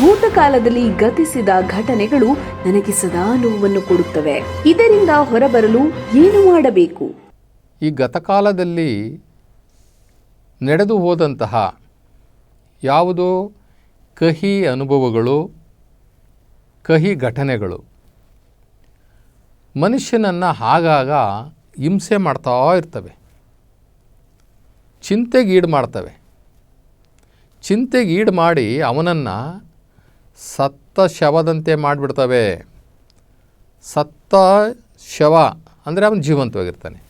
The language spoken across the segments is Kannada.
ಭೂತಕಾಲದಲ್ಲಿ ಗತಿಸಿದ ಘಟನೆಗಳು ನನಗೆ ಸದಾ ನೋವನ್ನು ಕೊಡುತ್ತವೆ. ಇದರಿಂದ ಹೊರಬರಲು ಏನು ಮಾಡಬೇಕು? ಈ ಗತಕಾಲದಲ್ಲಿ ನಡೆದು ಹೋದಂತಹ ಯಾವುದೋ ಕಹಿ ಅನುಭವಗಳು, ಕಹಿ ಘಟನೆಗಳು ಮನುಷ್ಯನನ್ನು ಆಗಾಗ ಹಿಂಸೆ ಮಾಡ್ತಾ ಇರ್ತವೆ. ಚಿಂತೆಗೀಡು ಮಾಡ್ತವೆ. ಚಿಂತೆಗೀಡು ಮಾಡಿ ಅವನನ್ನು ಸತ್ತ ಶವದಂತೆ ಮಾಡಿಬಿಡ್ತವೆ. ಸತ್ತ ಶವ ಅಂದರೆ ಅವನು ಜೀವಂತವಾಗಿರ್ತಾನೆ.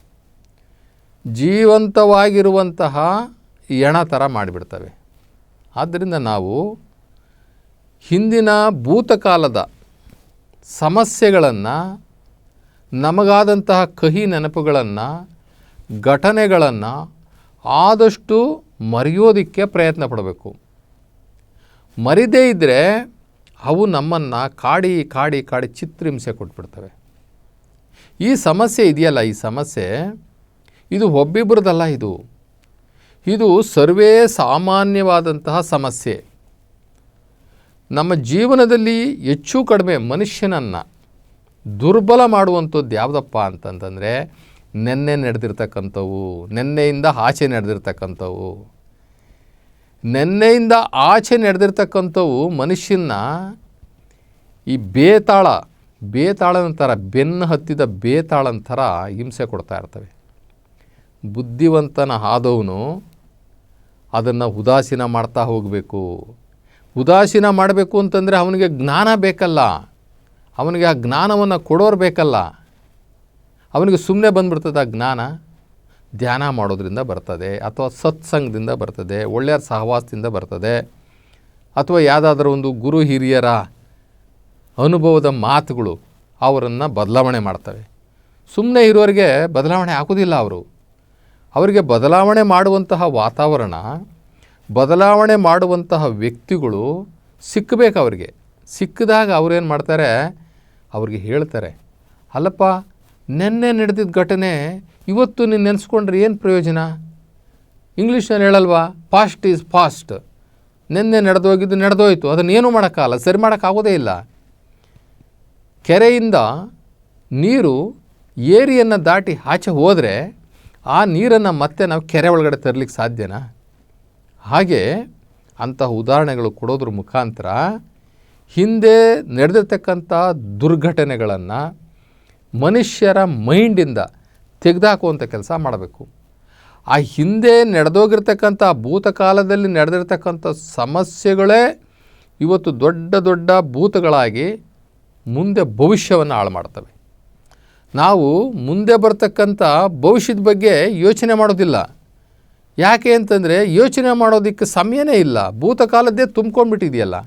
ಜೀವಂತವಾಗಿರುವಂತಹ ಎಣ ಥರ ಮಾಡಿಬಿಡ್ತವೆ. ಆದ್ದರಿಂದ ನಾವು ಹಿಂದಿನ ಭೂತಕಾಲದ ಸಮಸ್ಯೆಗಳನ್ನು, ನಮಗಾದಂತಹ ಕಹಿ ನೆನಪುಗಳನ್ನು, ಘಟನೆಗಳನ್ನು ಆದಷ್ಟು ಮರೆಯೋದಕ್ಕೆ ಪ್ರಯತ್ನ ಪಡಬೇಕು. ಮರಿದೇ ಇದ್ದರೆ ಅವು ನಮ್ಮನ್ನು ಕಾಡಿ ಕಾಡಿ ಕಾಡಿ ಚಿತ್ರಹಿಂಸೆ ಕೊಟ್ಬಿಡ್ತವೆ. ಈ ಸಮಸ್ಯೆ ಇದೆಯಲ್ಲ, ಈ ಸಮಸ್ಯೆ? ಇದು ಒಬ್ಬಿಬ್ಬರದಲ್ಲ ಇದು. ಇದು ಸರ್ವೇ ಸಾಮಾನ್ಯವಾದಂತಹ ಸಮಸ್ಯೆ. ನಮ್ಮ ಜೀವನದಲ್ಲಿ ಹೆಚ್ಚು ಕಡಿಮೆ ಮನುಷ್ಯನನ್ನು ದುರ್ಬಲ ಮಾಡುವಂಥದ್ದು ಯಾವುದಪ್ಪ ಅಂತಂತಂದರೆ, ನೆನ್ನೆ ನಡೆದಿರ್ತಕ್ಕಂಥವು, ನೆನ್ನೆಯಿಂದ ಆಚೆ ನಡೆದಿರ್ತಕ್ಕಂಥವು. ನೆನ್ನೆಯಿಂದ ಆಚೆ ನಡೆದಿರ್ತಕ್ಕಂಥವು ಮನುಷ್ಯನ ಈ ಬೇತಾಳ ಬೇತಾಳ ನಂತರ, ಬೆನ್ನು ಹತ್ತಿದ ಬೇತಾಳ ಅಂತಾರ ಹಿಂಸೆ ಕೊಡ್ತಾ ಇರ್ತವೆ. ಬುದ್ಧಿವಂತನ ಆದವನು ಅದನ್ನು ಉದಾಸೀನ ಮಾಡ್ತಾ ಹೋಗಬೇಕು. ಉದಾಸೀನ ಮಾಡಬೇಕು ಅಂತಂದರೆ ಅವನಿಗೆ ಜ್ಞಾನ ಬೇಕಲ್ಲ. ಅವನಿಗೆ ಆ ಜ್ಞಾನವನ್ನು ಕೊಡೋರು ಬೇಕಲ್ಲ. ಅವನಿಗೆ ಸುಮ್ಮನೆ ಬಂದ್ಬಿಡ್ತದೆ ಆ ಜ್ಞಾನ. ಧ್ಯಾನ ಮಾಡೋದರಿಂದ ಬರ್ತದೆ ಅಥವಾ ಸತ್ಸಂಗದಿಂದ ಬರ್ತದೆ, ಒಳ್ಳೆಯ ಸಹವಾಸದಿಂದ ಬರ್ತದೆ. ಅಥವಾ ಯಾವುದಾದ್ರೂ ಒಂದು ಗುರು ಹಿರಿಯರ ಅನುಭವದ ಮಾತುಗಳು ಅವರನ್ನು ಬದಲಾವಣೆ ಮಾಡ್ತವೆ. ಸುಮ್ಮನೆ ಇರೋರಿಗೆ ಬದಲಾವಣೆ ಆಗೋದಿಲ್ಲ ಅವರು. ಅವರಿಗೆ ಬದಲಾವಣೆ ಮಾಡುವಂತಹ ವಾತಾವರಣ, ಬದಲಾವಣೆ ಮಾಡುವಂತಹ ವ್ಯಕ್ತಿಗಳು ಸಿಕ್ಕಬೇಕು ಅವರಿಗೆ. ಸಿಕ್ಕಿದಾಗ ಅವ್ರೇನು ಮಾಡ್ತಾರೆ? ಅವ್ರಿಗೆ ಹೇಳ್ತಾರೆ, ಅಲ್ಲಪ್ಪ, ನೆನ್ನೆ ನಡೆದಿದ್ದ ಘಟನೆ ಇವತ್ತು ನೀನು ನೆನೆಸ್ಕೊಂಡ್ರೆ ಏನು ಪ್ರಯೋಜನ? ಇಂಗ್ಲೀಷ್ನಲ್ಲಿ ಹೇಳಲ್ವಾ? ಪಾಸ್ಟ್ ಈಸ್ ಫಾಸ್ಟ್ ನಿನ್ನೆ ನಡೆದೋಗಿದ್ದು ನಡೆದೋಯ್ತು ಅದನ್ನೇನು ಮಾಡೋಕ್ಕಾಗಲ್ಲ. ಸರಿ ಮಾಡೋಕ್ಕಾಗೋದೇ ಇಲ್ಲ. ಕೆರೆಯಿಂದ ನೀರು ಏರಿಯನ್ನು ದಾಟಿ ಆಚೆ ಹೋದರೆ ಆ ನೀರನ್ನು ಮತ್ತೆ ನಾವು ಕೆರೆ ಒಳಗಡೆ ತರಲಿಕ್ಕೆ ಸಾಧ್ಯನಾ? ಹಾಗೆ ಅಂತಹ ಉದಾಹರಣೆಗಳು ಕೊಡೋದ್ರ ಮುಖಾಂತರ ಹಿಂದೆ ನಡೆದಿರ್ತಕ್ಕಂಥ ದುರ್ಘಟನೆಗಳನ್ನು ಮನುಷ್ಯರ ಮೈಂಡಿಂದ ತೆಗೆದುಹಾಕುವಂಥ ಕೆಲಸ ಮಾಡಬೇಕು. ಆ ಹಿಂದೆ ನಡೆದೋಗಿರ್ತಕ್ಕಂಥ ಭೂತಕಾಲದಲ್ಲಿ ನಡೆದಿರ್ತಕ್ಕಂಥ ಸಮಸ್ಯೆಗಳೇ ಇವತ್ತು ದೊಡ್ಡ ದೊಡ್ಡ ಭೂತಗಳಾಗಿ ಮುಂದೆ ಭವಿಷ್ಯವನ್ನು ಹಾಳು ಮಾಡ್ತವೆ ನಾವು ಮುಂದೆ ಬರ್ತಕ್ಕಂಥ ಭವಿಷ್ಯದ ಬಗ್ಗೆ ಯೋಚನೆ ಮಾಡೋದಿಲ್ಲ. ಯಾಕೆ ಅಂತಂದರೆ ಯೋಚನೆ ಮಾಡೋದಕ್ಕೆ ಸಮಯನೇ ಇಲ್ಲ. ಭೂತಕಾಲದ್ದೇ ತುಂಬ್ಕೊಂಡ್ಬಿಟ್ಟಿದೆಯಲ್ಲ.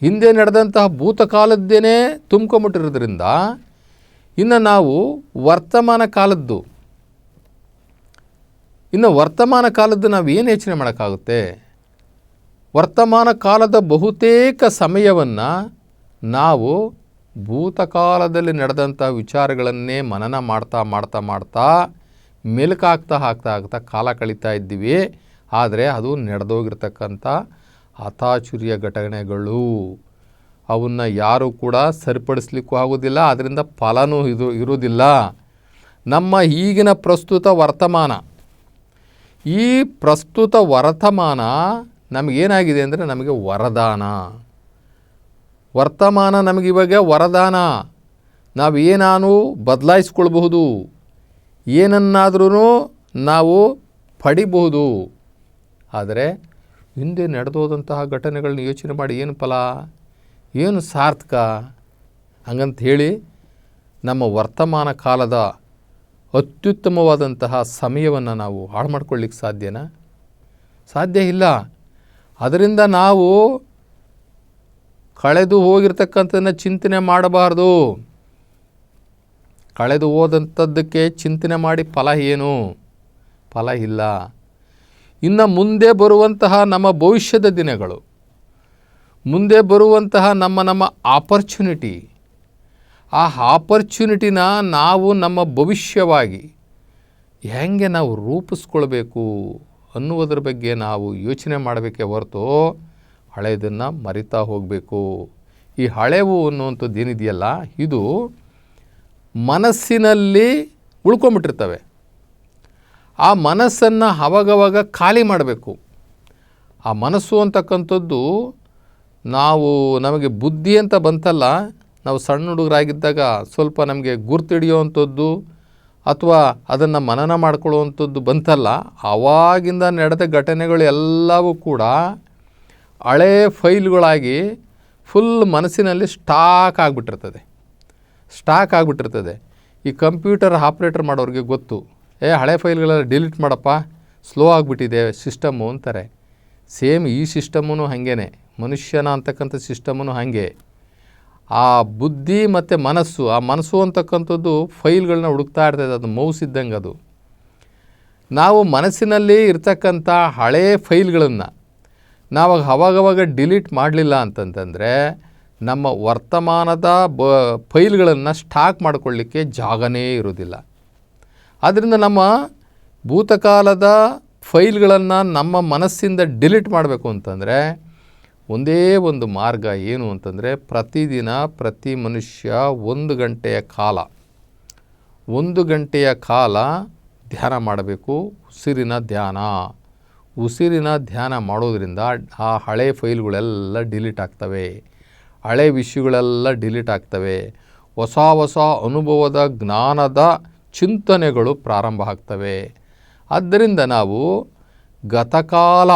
ಹಿಂದೆ ನಡೆದಂತಹ ಭೂತಕಾಲದ್ದೇನೆ ತುಂಬ್ಕೊಂಬಿಟ್ಟಿರೋದ್ರಿಂದ ಇನ್ನು ನಾವು ವರ್ತಮಾನ ಕಾಲದ್ದು. ಇನ್ನು ವರ್ತಮಾನ ಕಾಲದ್ದು ನಾವು ಏನು ಯೋಚನೆ ಮಾಡೋಕ್ಕಾಗುತ್ತೆ? ವರ್ತಮಾನ ಕಾಲದ ಬಹುತೇಕ ಸಮಯವನ್ನು ನಾವು ಭೂತಕಾಲದಲ್ಲಿ ನಡೆದಂಥ ವಿಚಾರಗಳನ್ನೇ ಮನನ ಮಾಡ್ತಾ ಮಾಡ್ತಾ ಮಾಡ್ತಾ ಮೆಲುಕಾಗ್ತಾ ಹಾಕ್ತಾ ಆಗ್ತಾ ಕಾಲ ಕಳೀತಾ ಇದ್ದೀವಿ. ಆದರೆ ಅದು ನಡೆದೋಗಿರ್ತಕ್ಕಂಥ ಹತಾಚುರಿಯ ಘಟನೆಗಳು. ಅವನ್ನು ಯಾರೂ ಕೂಡ ಸರಿಪಡಿಸ್ಲಿಕ್ಕೂ ಆಗೋದಿಲ್ಲ ಅದರಿಂದ ಫಲನೂ ಇದು ಇರುವುದಿಲ್ಲ. ನಮ್ಮ ಈಗಿನ ಪ್ರಸ್ತುತ ವರ್ತಮಾನ, ಈ ಪ್ರಸ್ತುತ ವರ್ತಮಾನ ನಮಗೇನಾಗಿದೆ ಅಂದರೆ ನಮಗೆ ವರದಾನ. ವರ್ತಮಾನ ನಮಗಿವಾಗ ವರದಾನ. ನಾವು ಏನಾನು ಬದಲಾಯಿಸ್ಕೊಳ್ಬಹುದು ಏನನ್ನಾದ್ರೂ ನಾವು ಪಡಿಬಹುದು. ಆದರೆ ಹಿಂದೆ ನಡೆದೋದಂತಹ ಘಟನೆಗಳನ್ನ ಯೋಚನೆ ಮಾಡಿ ಏನು ಫಲ? ಏನು ಸಾರ್ಥಕ? ಹಂಗಂತ ಹೇಳಿ ನಮ್ಮ ವರ್ತಮಾನ ಕಾಲದ ಅತ್ಯುತ್ತಮವಾದಂತಹ ಸಮಯವನ್ನು ನಾವು ಹಾಳು ಮಾಡ್ಕೊಳ್ಳಿಕ್ಕೆ ಸಾಧ್ಯನಾ? ಸಾಧ್ಯ ಇಲ್ಲ. ಅದರಿಂದ ನಾವು ಕಳೆದು ಹೋಗಿರ್ತಕ್ಕಂಥದ್ದನ್ನ ಚಿಂತನೆ ಮಾಡಬಾರ್ದು. ಕಳೆದು ಹೋದಂಥದ್ದಕ್ಕೆ ಚಿಂತನೆ ಮಾಡಿ ಫಲ ಏನು? ಫಲ ಇಲ್ಲ. ಇನ್ನು ಮುಂದೆ ಬರುವಂತಹ ನಮ್ಮ ಭವಿಷ್ಯದ ದಿನಗಳು ಮುಂದೆ ಬರುವಂತಹ ನಮ್ಮ ನಮ್ಮ ಆಪರ್ಚುನಿಟಿ ಆ ಆಪರ್ಚುನಿಟಿನ ನಾವು ನಮ್ಮ ಭವಿಷ್ಯವಾಗಿ ಹೇಗೆ ನಾವು ರೂಪಿಸ್ಕೊಳ್ಬೇಕು ಅನ್ನುವುದರ ಬಗ್ಗೆ ನಾವು ಯೋಚನೆ ಮಾಡಬೇಕೇ ಹೊರತು ಹಳೆಯದನ್ನು ಮರಿತಾ ಹೋಗಬೇಕು. ಈ ಹಳೆವು ಅನ್ನುವಂಥದ್ದು ಏನಿದೆಯಲ್ಲ, ಇದು ಮನಸ್ಸಿನಲ್ಲಿ ಉಳ್ಕೊಂಬಿಟ್ಟಿರ್ತವೆ ಆ ಮನಸ್ಸನ್ನು ಅವಾಗವಾಗ ಖಾಲಿ ಮಾಡಬೇಕು. ಆ ಮನಸ್ಸು ಅಂತಕ್ಕಂಥದ್ದು ನಾವು ನಮಗೆ ಬುದ್ಧಿ ಅಂತ ಬಂತಲ್ಲ, ನಾವು ಸಣ್ಣ ಹುಡುಗರಾಗಿದ್ದಾಗ ಸ್ವಲ್ಪ ನಮಗೆ ಗುರ್ತಿಡಿಯೋವಂಥದ್ದು ಅಥವಾ ಅದನ್ನು ಮನನ ಮಾಡ್ಕೊಳ್ಳುವಂಥದ್ದು ಬಂತಲ್ಲ, ಆವಾಗಿಂದ ನಡೆದ ಘಟನೆಗಳು ಎಲ್ಲವೂ ಕೂಡ ಹಳೇ ಫೈಲ್ಗಳಾಗಿ ಫುಲ್ ಮನಸ್ಸಿನಲ್ಲಿ ಸ್ಟಾಕ್ ಆಗಿಬಿಟ್ಟಿರ್ತದೆ. ಸ್ಟಾಕ್ ಆಗಿಬಿಟ್ಟಿರ್ತದೆ. ಈ ಕಂಪ್ಯೂಟರ್ ಆಪ್ರೇಟರ್ ಮಾಡೋರಿಗೆ ಗೊತ್ತು, ಏ, ಹಳೆ ಫೈಲ್ಗಳೆಲ್ಲ ಡಿಲೀಟ್ ಮಾಡಪ್ಪ, ಸ್ಲೋ ಆಗಿಬಿಟ್ಟಿದೆ ಸಿಸ್ಟಮ್ಮು ಅಂತಾರೆ. ಸೇಮ್ ಈ ಸಿಸ್ಟಮೂ ಹಾಗೇನೆ. ಮನುಷ್ಯನ ಅಂತಕ್ಕಂಥ ಸಿಸ್ಟಮೂ ಹಾಗೆ. ಆ ಬುದ್ಧಿ ಮತ್ತು ಮನಸ್ಸು, ಆ ಮನಸ್ಸು ಅಂತಕ್ಕಂಥದ್ದು ಫೈಲ್ಗಳನ್ನ ಹುಡುಕ್ತಾ ಇರ್ತದೆ, ಅದು ಮೌಸ್ ಇದ್ದಂಗೆ ಅದು. ನಾವು ಮನಸ್ಸಿನಲ್ಲಿ ಇರ್ತಕ್ಕಂಥ ಹಳೇ ಫೈಲ್ಗಳನ್ನು ನಾವು ಅವಾಗವಾಗ ಡಿಲೀಟ್ ಮಾಡಲಿಲ್ಲ ಅಂತಂತಂದರೆ ನಮ್ಮ ವರ್ತಮಾನದ ಬ ಫೈಲ್ಗಳನ್ನು ಸ್ಟಾಕ್ ಮಾಡಿಕೊಳ್ಳಿಕ್ಕೆ ಜಾಗನೇ ಇರೋದಿಲ್ಲ. ಆದ್ದರಿಂದ ನಮ್ಮ ಭೂತಕಾಲದ ಫೈಲ್ಗಳನ್ನು ನಮ್ಮ ಮನಸ್ಸಿಂದ ಡಿಲೀಟ್ ಮಾಡಬೇಕು ಅಂತಂದರೆ ಒಂದೇ ಒಂದು ಮಾರ್ಗ ಏನು ಅಂತಂದರೆ ಪ್ರತಿದಿನ ಪ್ರತಿ ಮನುಷ್ಯ ಒಂದು ಗಂಟೆಯ ಕಾಲ. ಒಂದು ಗಂಟೆಯ ಕಾಲ ಧ್ಯಾನ ಮಾಡಬೇಕು, ಉಸಿರಿನ ಧ್ಯಾನ. ಉಸಿರಿನ ಧ್ಯಾನ ಮಾಡೋದ್ರಿಂದ ಆ ಹಳೆ ಫೈಲ್ಗಳೆಲ್ಲ ಡಿಲೀಟ್ ಆಗ್ತವೆ. ಹಳೆ ವಿಷಯಗಳೆಲ್ಲ ಡಿಲೀಟ್ ಆಗ್ತವೆ. ಹೊಸ ಹೊಸ ಅನುಭವದ, ಜ್ಞಾನದ ಚಿಂತನೆಗಳು ಪ್ರಾರಂಭ ಆಗ್ತವೆ. ಆದ್ದರಿಂದ ನಾವು ಗತಕಾಲ,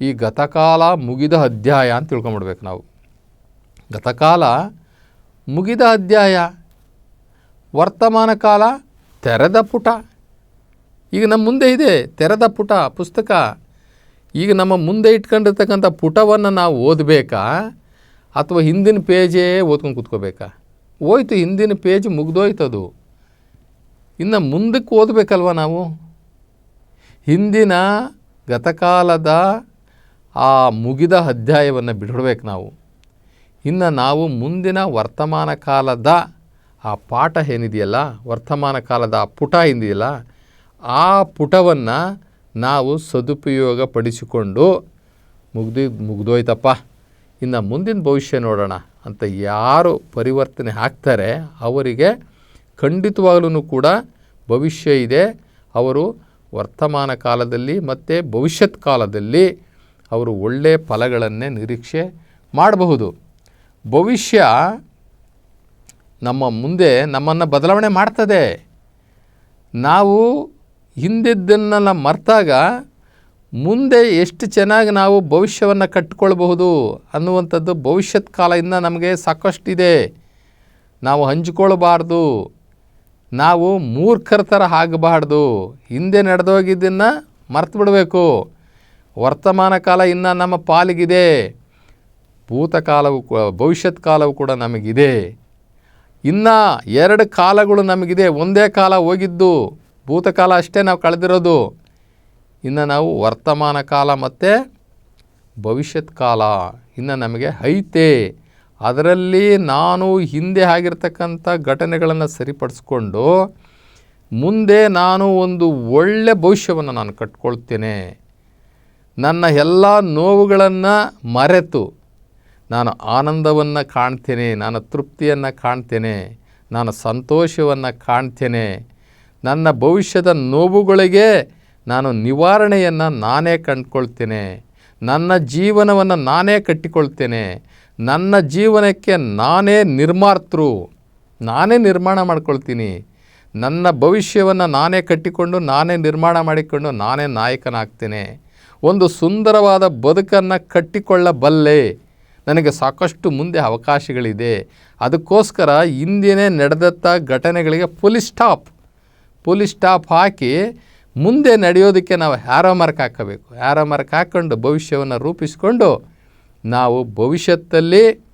ಈ ಗತಕಾಲ ಮುಗಿದ ಅಧ್ಯಾಯ ಅಂತ ತಿಳ್ಕೊಂಬಿಡ್ಬೇಕು ನಾವು. ಗತಕಾಲ ಮುಗಿದ ಅಧ್ಯಾಯ, ವರ್ತಮಾನ ಕಾಲ ತೆರೆದ ಪುಟ. ಈಗ ನಮ್ಮ ಮುಂದೆ ಇದೆ, ತೆರೆದ ಪುಟ, ಪುಸ್ತಕ. ಈಗ ನಮ್ಮ ಮುಂದೆ ಇಟ್ಕೊಂಡಿರ್ತಕ್ಕಂಥ ಪುಟವನ್ನು ನಾವು ಓದಬೇಕಾ? ಅಥವಾ ಹಿಂದಿನ ಪೇಜೇ ಓದ್ಕೊಂಡು ಕೂತ್ಕೋಬೇಕಾ? ಹೋಯ್ತು, ಹಿಂದಿನ ಪೇಜ್ ಮುಗ್ದೋಯ್ತದು. ಇನ್ನು ಮುಂದಕ್ಕೆ ಓದಬೇಕಲ್ವ ನಾವು? ಹಿಂದಿನ ಗತಕಾಲದ ಆ ಮುಗಿದ ಅಧ್ಯಾಯವನ್ನು ಬಿಡಬೇಕು ನಾವು. ಇನ್ನು ನಾವು ಮುಂದಿನ ವರ್ತಮಾನ ಕಾಲದ ಆ ಪಾಠ ಏನಿದೆಯಲ್ಲ, ವರ್ತಮಾನ ಕಾಲದ ಆ ಪುಟ ಏನಿದೆಯಲ್ಲ, ಆ ಪುಟವನ್ನು ನಾವು ಸದುಪಯೋಗ ಪಡಿಸಿಕೊಂಡು ಮುಗ್ದು, ಮುಗ್ದೋಯ್ತಪ್ಪ. ಇನ್ನು ಮುಂದಿನ ಭವಿಷ್ಯ ನೋಡೋಣ ಅಂತ ಯಾರು ಪರಿವರ್ತನೆ ಆಗ್ತಾರೆ, ಅವರಿಗೆ ಖಂಡಿತವಾಗ್ಲೂ ಕೂಡ ಭವಿಷ್ಯ ಇದೆ. ಅವರು ವರ್ತಮಾನ ಕಾಲದಲ್ಲಿ ಮತ್ತು ಭವಿಷ್ಯತ್ ಕಾಲದಲ್ಲಿ ಅವರು ಒಳ್ಳೆಯ ಫಲಗಳನ್ನೇ ನಿರೀಕ್ಷೆ ಮಾಡಬಹುದು. ಭವಿಷ್ಯ ನಮ್ಮ ಮುಂದೆ ನಮ್ಮನ್ನು ಬದಲಾವಣೆ ಮಾಡ್ತದೆ. ನಾವು ಹಿಂದಿದ್ದನ್ನೆಲ್ಲ ಮರೆತಾಗ ಮುಂದೆ ಎಷ್ಟು ಚೆನ್ನಾಗಿ ನಾವು ಭವಿಷ್ಯವನ್ನು ಕಟ್ಟಿಕೊಳ್ಬಹುದು ಅನ್ನುವಂಥದ್ದು ಭವಿಷ್ಯತ್ ಕಾಲದಿಂದ ನಮಗೆ ಸಾಕಷ್ಟಿದೆ. ನಾವು ಹಂಚಿಕೊಳ್ಬಾರ್ದು. ನಾವು ಮೂರ್ಖರ ಥರ ಆಗಬಾರ್ದು. ಹಿಂದೆ ನಡೆದೋಗಿದ್ದನ್ನು ಮರ್ತು ಬಿಡಬೇಕು ವರ್ತಮಾನ ಕಾಲ ಇನ್ನು ನಮ್ಮ ಪಾಲಿಗಿದೆ. ಭೂತಕಾಲವು ಭವಿಷ್ಯತ್ ಕಾಲವು ಕೂಡ ನಮಗಿದೆ. ಇನ್ನು ಎರಡು ಕಾಲಗಳು ನಮಗಿದೆ. ಒಂದೇ ಕಾಲ ಹೋಗಿದ್ದು ಭೂತಕಾಲ ಅಷ್ಟೇ ನಾವು ಕಳೆದಿರೋದು. ಇನ್ನು ನಾವು ವರ್ತಮಾನ ಕಾಲ ಮತ್ತು ಭವಿಷ್ಯತ್ ಕಾಲ ಇನ್ನು ನಮಗೆ ಐತೆ. ಅದರಲ್ಲಿ ನಾನು ಹಿಂದೆ ಆಗಿರ್ತಕ್ಕಂಥ ಘಟನೆಗಳನ್ನು ಸರಿಪಡಿಸ್ಕೊಂಡು ಮುಂದೆ ನಾನು ಒಂದು ಒಳ್ಳೆ ಭವಿಷ್ಯವನ್ನು ನಾನು ಕಟ್ಕೊಳ್ತೇನೆ. ನನ್ನ ಎಲ್ಲ ನೋವುಗಳನ್ನು ಮರೆತು ನಾನು ಆನಂದವನ್ನು ಕಾಣ್ತೇನೆ, ನಾನು ತೃಪ್ತಿಯನ್ನು ಕಾಣ್ತೇನೆ, ನಾನು ಸಂತೋಷವನ್ನು ಕಾಣ್ತೇನೆ. ನನ್ನ ಭವಿಷ್ಯದ ನೋವುಗಳಿಗೆ ನಾನು ನಿವಾರಣೆಯನ್ನು ನಾನೇ ಕಂಡುಕೊಳ್ತೇನೆ. ನನ್ನ ಜೀವನವನ್ನು ನಾನೇ ಕಟ್ಟಿಕೊಳ್ತೇನೆ. ನನ್ನ ಜೀವನಕ್ಕೆ ನಾನೇ ನಿರ್ಮಾತೃ. ನಾನೇ ನಿರ್ಮಾಣ ಮಾಡ್ಕೊಳ್ತೀನಿ. ನನ್ನ ಭವಿಷ್ಯವನ್ನು ನಾನೇ ಕಟ್ಟಿಕೊಂಡು, ನಾನೇ ನಿರ್ಮಾಣ ಮಾಡಿಕೊಂಡು, ನಾನೇ ನಾಯಕನಾಗ್ತೇನೆ. ಒಂದು ಸುಂದರವಾದ ಬದುಕನ್ನು ಕಟ್ಟಿಕೊಳ್ಳಬಲ್ಲೆ. ನನಗೆ ಸಾಕಷ್ಟು ಮುಂದೆ ಅವಕಾಶಗಳಿದೆ. ಅದಕ್ಕೋಸ್ಕರ ಹಿಂದಿನೇ ನಡೆದತ್ತ ಘಟನೆಗಳಿಗೆ ಫುಲ್ ಸ್ಟಾಪ್. ಫುಲ್ ಸ್ಟಾಪ್ ಹಾಕಿ ಮುಂದೆ ನಡೆಯೋದಕ್ಕೆ ನಾವು ಹ್ಯಾರೋ ಮಾರ್ಕ್ ಹಾಕಬೇಕು. ಹ್ಯಾರೋ ಮಾರ್ಕ್ ಹಾಕ್ಕೊಂಡು ಭವಿಷ್ಯವನ್ನು ರೂಪಿಸಿಕೊಂಡು ನಾವು ಭವಿಷ್ಯತ್ತಲ್ಲಿ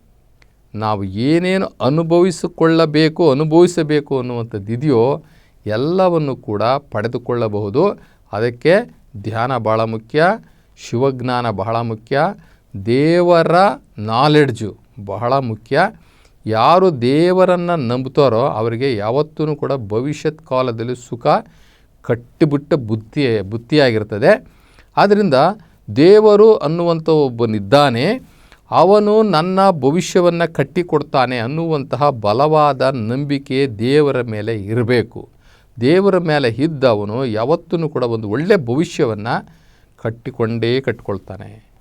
ನಾವು ಏನೇನು ಅನುಭವಿಸಿಕೊಳ್ಳಬೇಕು, ಅನುಭವಿಸಬೇಕು ಅನ್ನುವಂಥದ್ದು ಇದೆಯೋ ಎಲ್ಲವನ್ನು ಕೂಡ ಪಡೆದುಕೊಳ್ಳಬಹುದು. ಅದಕ್ಕೆ ಧ್ಯಾನ ಭಾಳ ಮುಖ್ಯ, ಶಿವಜ್ಞಾನ ಬಹಳ ಮುಖ್ಯ, ದೇವರ ನಾಲೆಡ್ಜು ಬಹಳ ಮುಖ್ಯ. ಯಾರು ದೇವರನ್ನು ನಂಬುತ್ತಾರೋ ಅವರಿಗೆ ಯಾವತ್ತೂ ಕೂಡ ಭವಿಷ್ಯತ್ ಕಾಲದಲ್ಲಿ ಸುಖ ಕಟ್ಟಿಬಿಟ್ಟ ಬುದ್ಧಿ ಬುತ್ತಿಯಾಗಿರ್ತದೆ ಆದ್ದರಿಂದ ದೇವರು ಅನ್ನುವಂಥ ಒಬ್ಬನಿದ್ದಾನೆ ಅವನು ನನ್ನ ಭವಿಷ್ಯವನ್ನು ಕಟ್ಟಿಕೊಡ್ತಾನೆ ಅನ್ನುವಂತಹ ಬಲವಾದ ನಂಬಿಕೆ ದೇವರ ಮೇಲೆ ಇರಬೇಕು. ದೇವರ ಮೇಲೆ ಇದ್ದವನು ಯಾವತ್ತೂ ಕೂಡ ಒಂದು ಒಳ್ಳೆಯ ಭವಿಷ್ಯವನ್ನು ಕಟ್ಟಿಕೊಂಡೇ ಕಟ್ಟಿಕೊಳ್ತಾನೆ